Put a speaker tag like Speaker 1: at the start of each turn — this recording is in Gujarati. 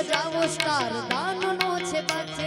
Speaker 1: સજાવો સ્ટાર દાનનો છે બચાવ